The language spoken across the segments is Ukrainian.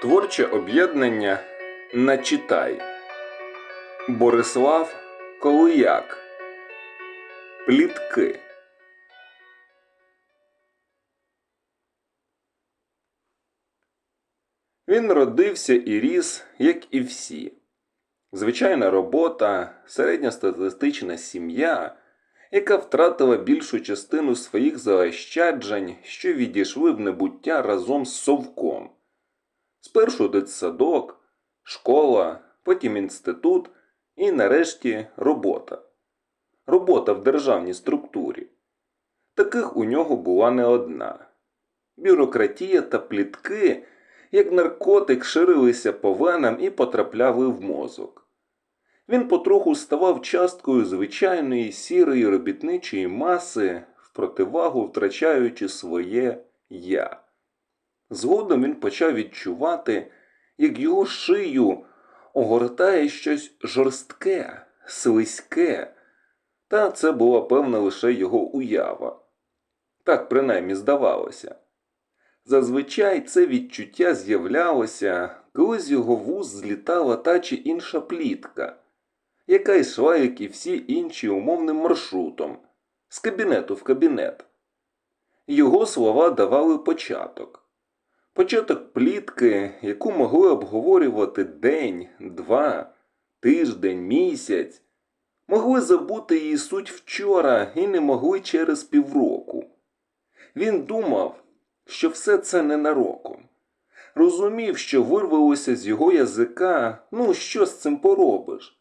Творче об'єднання Начитай. Борислав Колуяк. Плітки. Він родився і ріс, як і всі. Звичайна робота, середньостатистична сім'я, яка втратила більшу частину своїх заощаджень, що відійшли в небуття разом з совком. Спершу дитсадок, школа, потім інститут і нарешті робота. Робота в державній структурі. Таких у нього була не одна. Бюрократія та плітки, як наркотик, ширилися по венам і потрапляли в мозок. Він потроху ставав часткою звичайної сірої робітничої маси, в противагу втрачаючи своє я. Згодом він почав відчувати, як його шию огортає щось жорстке, слизьке, та це була певна лише його уява. Так принаймні здавалося. Зазвичай це відчуття з'являлося, коли з його вуз злітала та чи інша плітка, яка йшла, як і всі інші умовним маршрутом, з кабінету в кабінет. Його слова давали початок. Початок плітки, яку могли обговорювати день, два, тиждень, місяць, могли забути її суть вчора і не могли через півроку. Він думав, що все це ненароком. Розумів, що вирвалося з його язика, ну що з цим поробиш?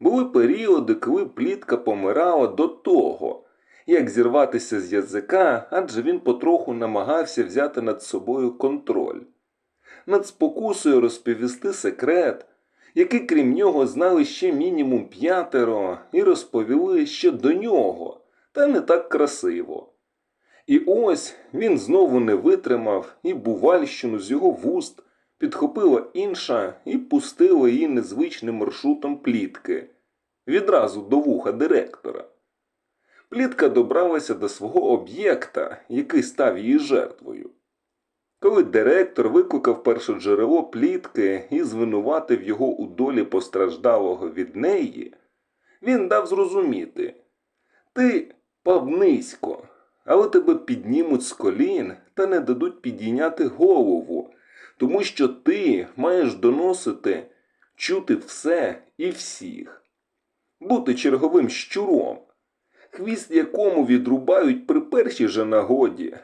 Були періоди, коли плітка помирала до того, як зірватися з язика, адже він потроху намагався взяти над собою контроль, над спокусою розповісти секрет, який крім нього знали ще мінімум п'ятеро, і розповіли ще до нього, та не так красиво. І ось він знову не витримав, і бувальщину з його вуст підхопила інша і пустила її незвичним маршрутом плітки відразу до вуха директора. Плітка добралася до свого об'єкта, який став її жертвою. Коли директор викликав перше джерело плітки і звинуватив його у долі постраждалого від неї, він дав зрозуміти ти пав низько, але тебе піднімуть з колін та не дадуть підійняти голову, тому що ти маєш доносити, чути все і всіх, бути черговим щуром, хвіст якому відрубають при першій же нагоді.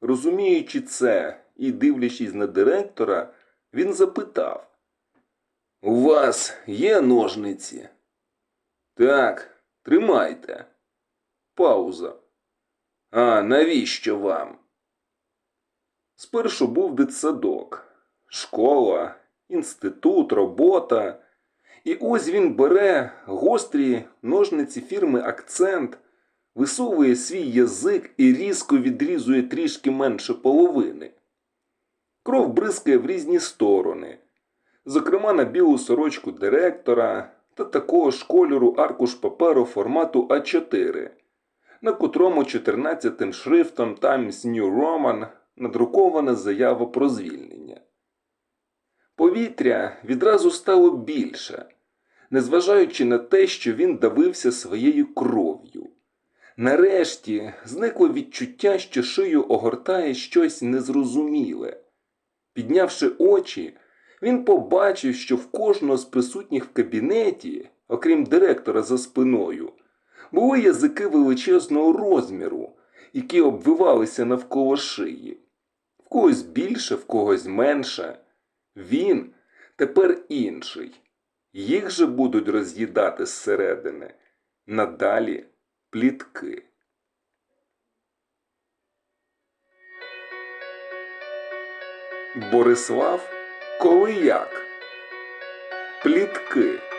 Розуміючи це і дивлячись на директора, він запитав: У вас є ножниці? Так, тримайте. Пауза. А навіщо вам? Спершу був дитсадок, школа, інститут, робота. І ось він бере гострі ножниці фірми Акцент, висовує свій язик і різко відрізує трішки менше половини. Кров бризкає в різні сторони, зокрема на білу сорочку директора та такого ж кольору аркуш паперу формату А4 на котрому 14 шрифтом Times New Roman надрукована заява про звільнення. Повітря відразу стало більше, незважаючи на те, що він давився своєю кров'ю. Нарешті зникло відчуття, що шию огортає щось незрозуміле. Піднявши очі, він побачив, що в кожного з присутніх в кабінеті, окрім директора за спиною, були язики величезного розміру, які обвивалися навколо шиї. В когось більше, в когось менше. Він тепер інший. Їх же будуть роз'їдати зсередини. Надалі плітки. Борислав Колияк. Плітки.